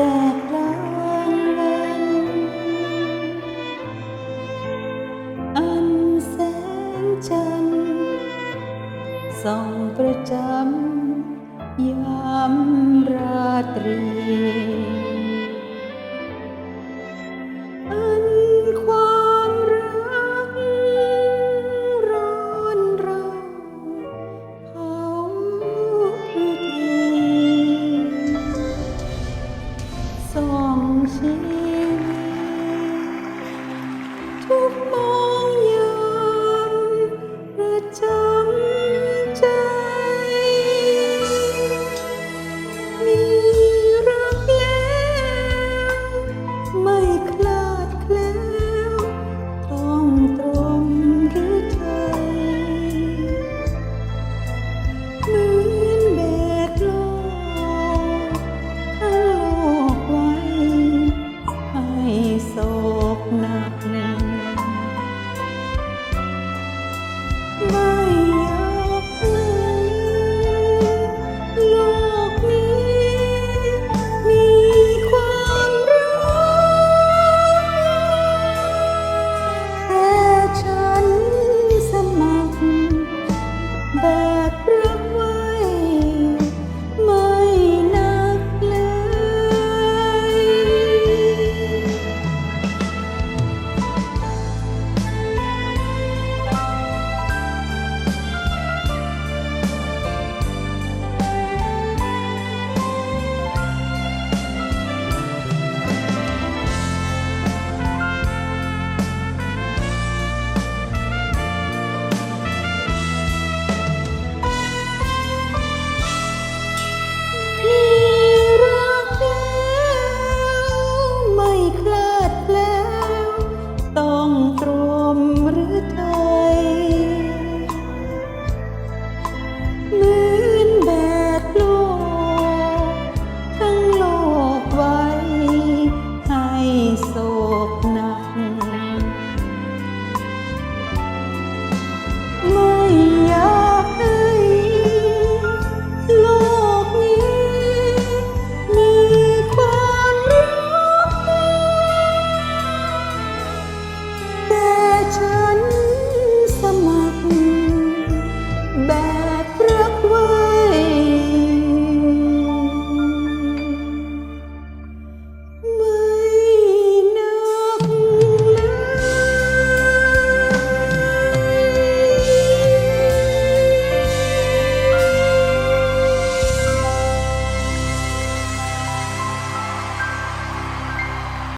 แต่ลางวันอันแสงจันทร์ส่องประจำยาม Bye.